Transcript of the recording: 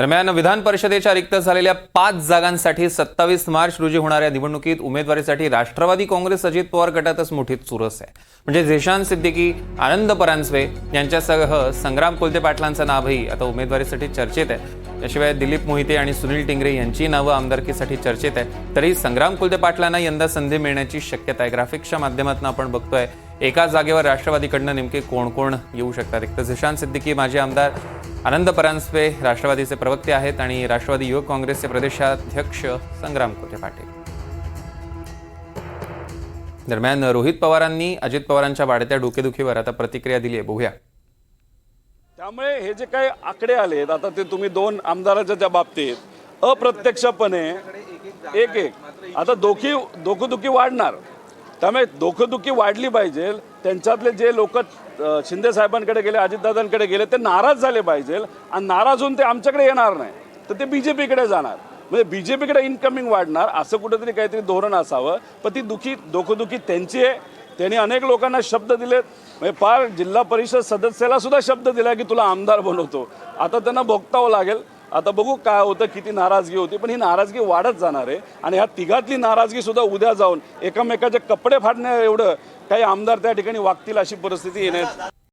दरम्यान विधान परिषदेच्या रिक्त झालेल्या पाच जागांसाठी सत्तावीस मार्च रोजी होणाऱ्या निवडणुकीत उमेदवारीसाठी राष्ट्रवादी काँग्रेस अजित पवार गटातच मोठी चुरस आहे. म्हणजे झेशान सिद्दीकी आनंद परांजपे यांच्यासह संग्राम कोलते पाटलांचं नावही आता उमेदवारीसाठी चर्चेत आहे. याशिवाय दिलीप मोहिते आणि सुनील टिंगरे यांची नावं आमदारकीसाठी चर्चेत आहे. तरी संग्राम कुलदे पाटलांना यंदा संधी मिळण्याची शक्यता आहे. ग्राफिक्सच्या माध्यमातून आपण बघतोय एका जागेवर राष्ट्रवादीकडनं नेमके कोण कोण येऊ शकतात? एक तर झिशांत सिद्दीकी माजी आमदार आनंद परांजपे राष्ट्रवादीचे प्रवक्ते आहेत आणि राष्ट्रवादी युवक काँग्रेसचे प्रदेशाध्यक्ष संग्राम कोते पाटील. दरम्यान रोहित पवारांनी अजित पवारांच्या वाढत्या डोकेदुखीवर आता प्रतिक्रिया दिली आहे बघूया. त्यामुळे हे जे काही आकडे आलेत आता ते तुम्ही दोन आमदाराच्या ज्या बाबतीत अप्रत्यक्षपणे एक एक. आता दोखी दोखदुखी वाढणार. त्यामुळे दोखदुखी वाढली पाहिजे. त्यांच्यातले जे लोक शिंदे साहेबांकडे गेले अजितदादांकडे गेले ते नाराज झाले पाहिजे. आणि नाराज होऊन ते आमच्याकडे येणार नाही. तर ते बी जे पीकडे जाणार. म्हणजे बी जे पीकडे इन्कमिंग वाढणार असं कुठेतरी काहीतरी धोरण असावं. पण ती दुखी दोखदुखी त्यांची आहे. त्यांनी अनेक लोकांना शब्द दिलेत म्हणजे फार जिल्हा परिषद सदस्याला सुद्धा शब्द दिला की तुला आमदार बनवतो. आता त्यांना भोगतावं लागेल. आता बघू काय होतं किती नाराजगी होती. पण ही नाराजगी वाढत जाणार आहे आणि ह्या तिघातली नाराजगी सुद्धा उद्या जाऊन एकमेकाचे कपडे फाडण्या एवढं काही आमदार त्या ठिकाणी वागतील अशी परिस्थिती येण्यास